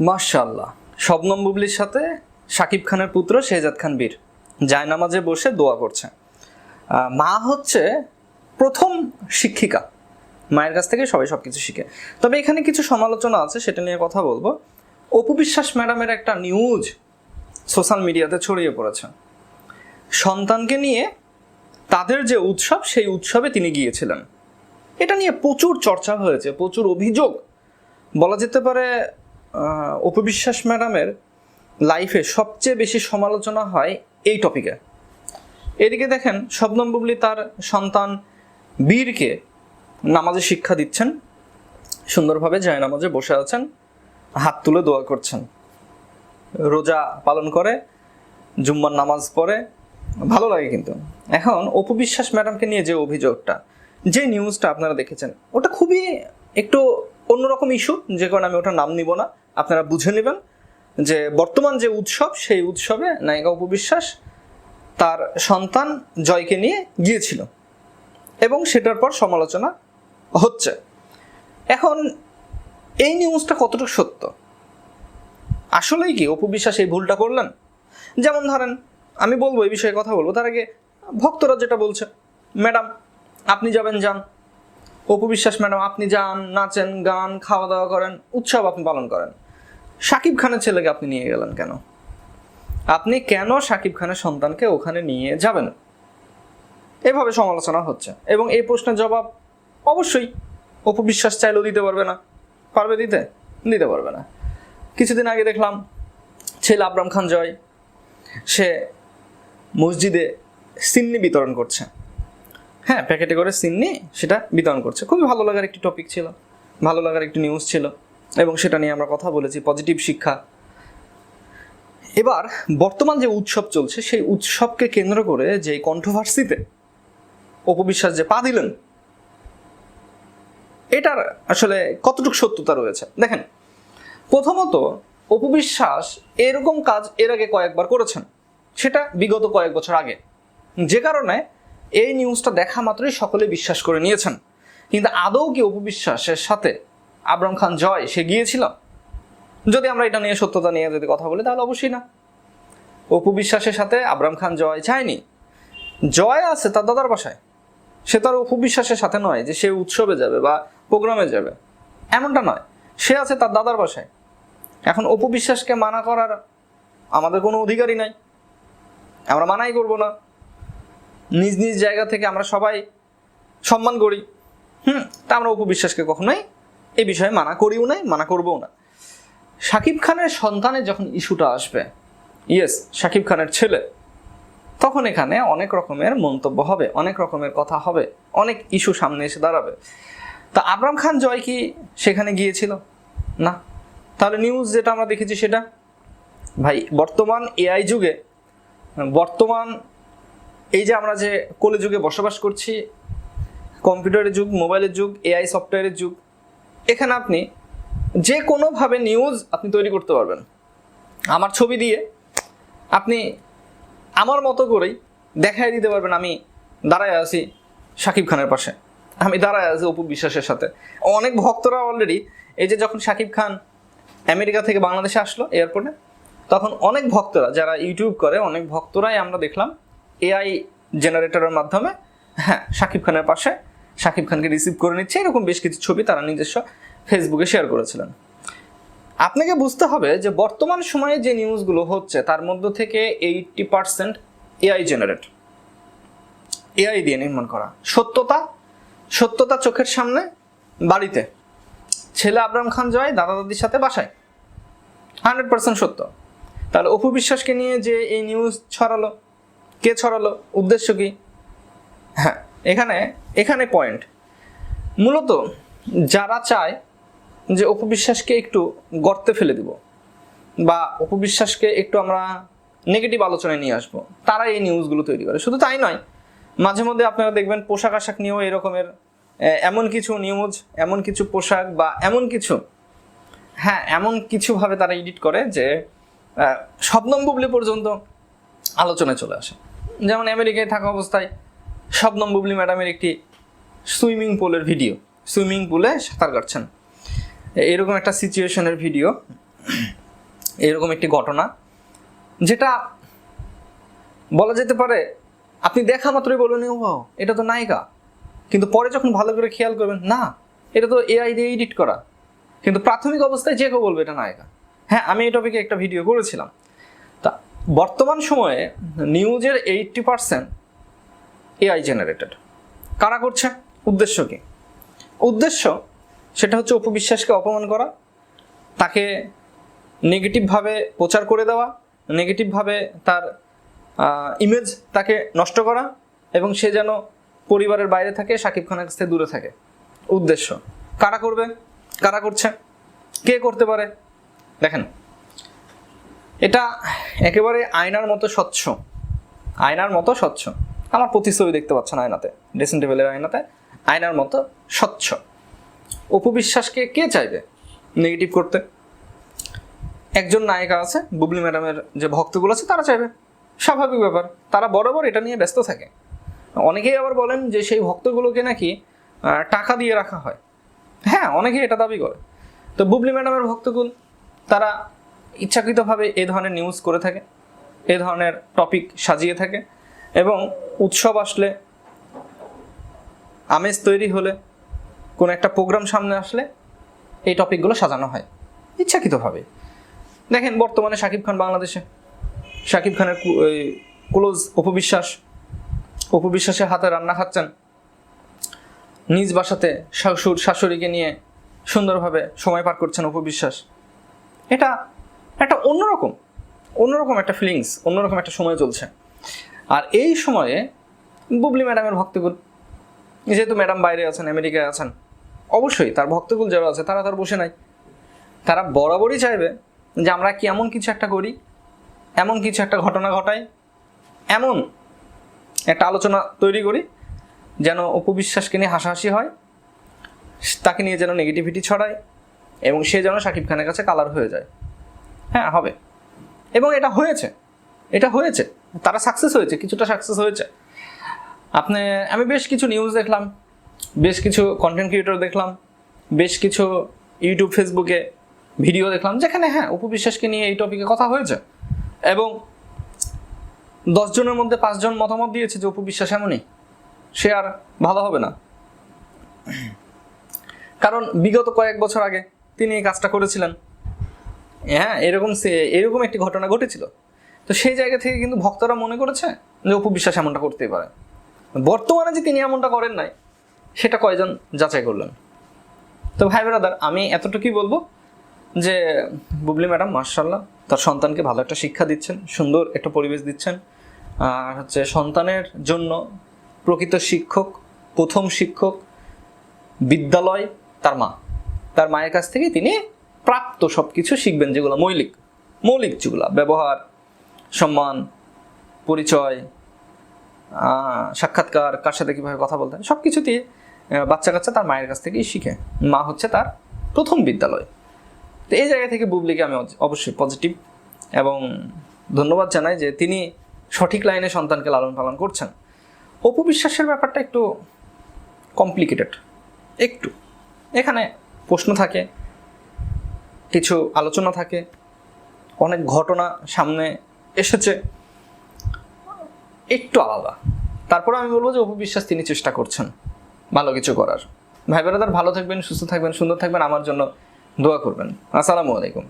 মার্শাল্লাহ শবনম বুবলির সাথে শাকিব খানের পুত্র শেহজাদ খান বীর। জায়নামাজে বসে দোয়া করছে। মা হচ্ছে প্রথম শিক্ষিকা। মায়ের কাছ থেকে সবাই সব কিছু শিখে। তবে এখানে কিছু সমালোচনা আছে, সেটা নিয়ে কথা বলব। অপু বিশ্বাস ম্যাডামের একটা নিউজ সোশ্যাল মিডিয়াতে ছড়িয়ে পড়েছে। সন্তানকে নিয়ে তাদের যে উৎসব, সেই উৎসবে তিনি গিয়েছিলেন। এটা নিয়ে প্রচুর চর্চা হয়েছে, প্রচুর অভিযোগ। বলা যেতে পারে আহ, অপু বিশ্বাস ম্যাডামের লাইফে সবচেয়ে বেশি সমালোচনা হয় এই টপিকে এদিকে দেখেন শবনম বুবলি তার সন্তান বীরকে নামাজে শিক্ষা দিচ্ছেন সুন্দরভাবে যায় নামাজে বসে আছেন হাত তুলে দোয়া করছেন। রোজা পালন করে জুম্মার নামাজ পড়ে ভালো লাগে কিন্তু। এখন অপু বিশ্বাস ম্যাডামকে নিয়ে যে অভিযোগটা যে নিউজটা আপনারা দেখেছেন ওটা খুবই একটু অন্যরকম ইস্যু যে কারণে আমি ওটার নাম নিব না। আপনারা বুঝে নেবেন যে বর্তমান যে উৎসব, সেই উৎসবে নায়িকা উপবিশ্বাস তার সন্তান জয়কে নিয়ে গিয়েছিল এবং সেটার পর সমালোচনা হচ্ছে। এখন এই নিউজটা কতটুকু সত্য? আসলেই কি অপু বিশ্বাস এই ভুলটা করলেন? যেমন ধরেন, আমি বলব এই বিষয়ে কথা বলব, তার আগে ভক্তরা যেটা বলছে, ম্যাডাম, আপনি যাবেন, যান। অপু বিশ্বাস, ম্যাডাম, আপনি যান, নাচেন, গান খাওয়া দাওয়া করেন, উৎসব আপনি পালন করেন। সাকিব খানের ছেলেকে আপনি নিয়ে গেলেন কেন? আপনি কেন সাকিব খানের সন্তানকে ওখানে নিয়ে যাবেন? এভাবে সমালোচনা হচ্ছে এবং এই প্রশ্নের জবাব অবশ্যই অপবিশ্বাস চাইলেও দিতে পারবে না। পারবে দিতে? দিতে পারবে না। কিছুদিন আগে দেখলাম ছেলে আবরাম খান জয়, সে মসজিদে সিন্নি বিতরণ করছে। হ্যাঁ প্যাকেটে করে সিন্নি সেটা বিতরণ করছে। খুবই ভালো লাগার একটি টপিক ছিল, ভালো লাগার একটি নিউজ ছিল। এবং সেটা নিয়ে আমরা কথা বলেছি পজিটিভ শিক্ষা। এবার বর্তমান যে উৎসব চলছে, সেই উৎসবকে কেন্দ্র করে যে কন্ট্রোভার্সিতে অপবিশ্বাস যে পা দিলেন, এটার আসলে কতটুকু সত্যতা রয়েছে? দেখেন, প্রথমত অপবিশ্বাস এরকম কাজ এর আগে কয়েকবার করেছেন। সেটা বিগত কয়েক বছর আগে। যে কারণে এই নিউজটা দেখা মাত্রই সকলে বিশ্বাস করে নিয়েছেন। কিন্তু আদৌ কি অপবিশ্বাসের সাথে আবরাম খান জয়, সে গিয়েছিল? যদি আমরা এটা নিয়ে সত্যতা নিয়ে যদি কথা বলি, তাহলে অবশ্যই না। অপু বিশ্বাসের সাথে আবরাম খান জয় চায়নি। জয় আছে তার দাদার বাসায়। সে তার অপু বিশ্বাসের সাথে নয় যে সে উৎসবে যাবে বা প্রোগ্রামে যাবে। এমনটা নয়। সে আছে তার দাদার বাসায়। এখন অপু বিশ্বাসকে মানা করার আমাদের কোনো অধিকারই নাই। আমরা মানাই করব না। নিজ নিজ জায়গা থেকে আমরা সবাই সম্মান করি। হুম, তা আমরা অপু বিশ্বাসকে কখনোই এই বিষয়ে মানা করিও নাই, মানা করবও না। শাকিব খানের সন্তানের যখন ইস্যুটা আসবে, ইয়েস শাকিব খানের ছেলে, তখন এখানে অনেক রকমের মন্তব্য হবে, অনেক রকমের কথা হবে, অনেক ইস্যু সামনে এসে দাঁড়াবে। তা আবরাম খান জয় কি সেখানে গিয়েছিল? না। তাহলে নিউজ যেটা আমরা দেখেছি সেটা? ভাই, বর্তমান এআই যুগে, বর্তমান এই যে আমরা যে কোলে যুগে বসবাস করছি, কম্পিউটারের যুগ, মোবাইলের যুগ এআই সফটওয়্যারের যুগ এখানে আপনি যে কোনোভাবে নিউজ আপনি তৈরি করতে পারবেন। আমার ছবি দিয়ে আপনি আমার মতো করেই দেখাই দিতে পারবেন, আমি দাঁড়ায় আছি শাকিব খানের পাশে। আমি দাঁড়ায় আছি অপু বিশ্বাসের সাথে। অনেক ভক্তরা অলরেডি এই যে যখন শাকিব খান আমেরিকা থেকে বাংলাদেশে আসলো এয়ারপোর্টে তখন অনেক ভক্তরা যারা ইউটিউব করে, অনেক ভক্তরাই আমরা দেখলাম এআই জেনারেটরের মাধ্যমে হ্যাঁ শাকিব খানের পাশে শাকিব খানকে রিসিভ করে নিচ্ছে, এরকম বেশ কিছু ছবি তারা নিজস্ব ফেসবুকে শেয়ার করেছিলেন। আপনাকে বুঝতে হবে যে বর্তমান সময়ে যে নিউজগুলো হচ্ছে, তার মধ্য থেকে eighty percent AI generate AI দিয়ে নির্মাণ করা। সত্যতা সত্যতা চোখের সামনে, বাড়িতে। ছেলে আবরাম খান জয় দাদা দাদির সাথে বাসায়। হান্ড্রেড পার্সেন্ট সত্য। তাহলে অপু বিশ্বাসকে নিয়ে যে এই নিউজ ছড়ালো, কে ছড়ালো, উদ্দেশ্য কি? হ্যাঁ এখানে এখানে পয়েন্ট মূলত যারা চায় যে অপবিশ্বাসকে একটু গর্তে ফেলে দিব বা অপবিশ্বাসকে একটু আমরা নেগেটিভ আলোচনায় নিয়ে আসব তারা এই নিউজগুলো তৈরি করে। শুধু তাই নয়, মাঝে মধ্যে আপনারা দেখবেন পোশাক আশাক নিয়েও এরকমের এমন কিছু নিউজ এমন কিছু পোশাক বা এমন কিছু হ্যাঁ এমন কিছুভাবে তারা এডিট করে যে শবনম বুবলি পর্যন্ত আলোচনায় চলে আসে। যেমন আমেরিকায় থাকা অবস্থায় শবনম বুবলি ম্যাডামের একটি সুইমিং পুলের ভিডিও। সুইমিং পুলে সাঁতার কাটছেন। এরকম একটা সিচুয়েশনের ভিডিও। এরকম একটি ঘটনা। যেটা বলা যেতে পারে, আপনি দেখা মাত্রই বলবেন ও এটা তো নায়িকা। কিন্তু পরে যখন ভালো করে খেয়াল করবেন, না, এটা তো এআই দিয়ে এডিট করা। কিন্তু প্রাথমিক অবস্থায় যে কেউ বলবে, এটা নায়িকা। হ্যাঁ আমি এই টপিকে একটা ভিডিও করেছিলাম। তা বর্তমান সময়ে নিউজের এইটটি পার্সেন্ট এআই জেনারেটেড কারা করছে? উদ্দেশ্য কি? উদ্দেশ্য সেটা হচ্ছে অপবিশ্বাসকে অপমান করা, তাকে নেগেটিভভাবে প্রচার করে দেওয়া নেগেটিভভাবে তার ইমেজ তাকে নষ্ট করা এবং সে যেন পরিবারের বাইরে থাকে, সাকিব খানের কাছ থেকে দূরে থাকে। উদ্দেশ্য। কারা করবে? কারা করছে? কে করতে পারে? দেখেন, এটা একেবারে আয়নার মতো স্বচ্ছ। আয়নার মতো স্বচ্ছ। আমার প্রতিচ্ছবি দেখতে পাচ্ছেন আয়নাতে ড্রেসিং টেবিলের আয়নাতে, আয়নার মতো স্বচ্ছ। অপবিশ্বাসকে কে চাইবে নেগেটিভ করতে? একজন নায়িকা আছে, বুবলি ম্যাডামের যে ভক্তগুলো আছে, তারা চাইবে। স্বাভাবিক ব্যাপার, তারা বরাবর এটা নিয়ে ব্যস্ত থাকে। অনেকেই আবার বলেন যে সেই ভক্তগুলোকে নাকি টাকা দিয়ে রাখা হয়। হ্যাঁ অনেকেই এটা দাবি করে। তো বুবলি ম্যাডামের ভক্তকুল তারা ইচ্ছাকৃতভাবে এ ধরনের নিউজ করে থাকে, এ ধরনের টপিক সাজিয়ে থাকে। এবং উৎসব আসলে, আমেজ তৈরি হলে, কোনো একটা প্রোগ্রাম সামনে আসলে এই টপিকগুলো সাজানো হয়, ইচ্ছাকৃতভাবে। দেখেন বর্তমানে শাকিব খান বাংলাদেশে, শাকিব খানের ক্লোজ অপবিশ্বাস, অপবিশ্বাসের হাতে রান্না খাচ্ছেন। নিজ বাসাতে শাশুর শাশুড়িকে নিয়ে সুন্দরভাবে সময় পার করছেন অপবিশ্বাস। এটা একটা অন্যরকম অন্যরকম একটা ফিলিংস অন্যরকম একটা সময় চলছে। আর এই সময়ে বুবলি ম্যাডামের ভক্তকুল, যেহেতু ম্যাডাম বাইরে আছেন, আমেরিকায় আছেন, অবশ্যই তার ভক্তকুল যারা আছে, তারা তার বসে নাই। তারা বরাবরই চাইবে যে আমরা কি এমন কিছু একটা করি, এমন কিছু একটা ঘটনা ঘটাই, এমন একটা আলোচনা তৈরি করি, যেন অপবিশ্বাসকে নিয়ে হাসাহাসি হয়, তাকে নিয়ে যেন নেগেটিভিটি ছড়ায়, এবং সে যেন শাকিব খানের কাছে কালার হয়ে যায়। হ্যাঁ হবে। এবং এটা হয়েছে। এটা হয়েছে। তারা সাকসেস হয়েছে, কিছুটা সাকসেস হয়েছে। আপনি, আমি বেশ কিছু নিউজ দেখলাম, বেশ কিছু কন্টেন্ট ক্রিয়েটর দেখলাম, বেশ কিছু ইউটিউব ফেসবুকে ভিডিও দেখলাম, যেখানে হ্যাঁ উপবিশ্বাসকে নিয়ে এই টপিকে কথা হয়েছে। এবং দশজনের মধ্যে পাঁচজন মতামত দিয়েছে যে উপবিশ্বাস এমনই, সে আর ভালো হবে না। কারণ বিগত কয়েক বছর আগে তিনি এই কাজটা করেছিলেন। হ্যাঁ এরকম সে- এরকম একটি ঘটনা ঘটেছিল। তো সেই জায়গা থেকে কিন্তু ভক্তরা মনে করেছে যে অপু বিশ্বাস এমনটা করতেই পারে। বর্তমানে যে তিনি এমনটা করেন নাই, সেটা কয়জন যাচাই করলেন? তো ভাই ব্রাদার, আমি এতটুকুই বলব যে বুবলি ম্যাডাম মার্শাল্লাহ তার সন্তানকে ভালো একটা শিক্ষা দিচ্ছেন, সুন্দর একটা পরিবেশ দিচ্ছেন। আর হচ্ছে সন্তানের জন্য প্রকৃত শিক্ষক, প্রথম শিক্ষক, বিদ্যালয়, তার মা। তার মায়ের কাছ থেকে তিনি প্রাপ্ত সব কিছু শিখবেন, যেগুলো মৌলিক মৌলিক যেগুলো, ব্যবহার সম্মান, পরিচয় সাক্ষাৎকার, কার সাথে কীভাবে কথা বলতে হয় সব কিছুতেই বাচ্চা কাচ্চা তার মায়ের কাছ থেকেই শিখে। মা হচ্ছে তার প্রথম বিদ্যালয়। তো এই জায়গা থেকে বুবলিকে আমি অবশ্যই পজিটিভ এবং ধন্যবাদ জানাই যে তিনি সঠিক লাইনে সন্তানকে লালন পালন করছেন। অপু বিশ্বাসের ব্যাপারটা একটু কমপ্লিকেটেড একটু। এখানে প্রশ্ন থাকে, কিছু আলোচনা থাকে, অনেক ঘটনা সামনে এসেছে। একটু আলাদা। তারপরে আমি বলব যে, অপু বিশ্বাস তিনি চেষ্টা করছেন ভালো কিছু করার। ভাই বেড়াদার ভালো থাকবেন, সুস্থ থাকবেন, সুন্দর থাকবেন, আমার জন্য দোয়া করবেন। আসসালামু আলাইকুম।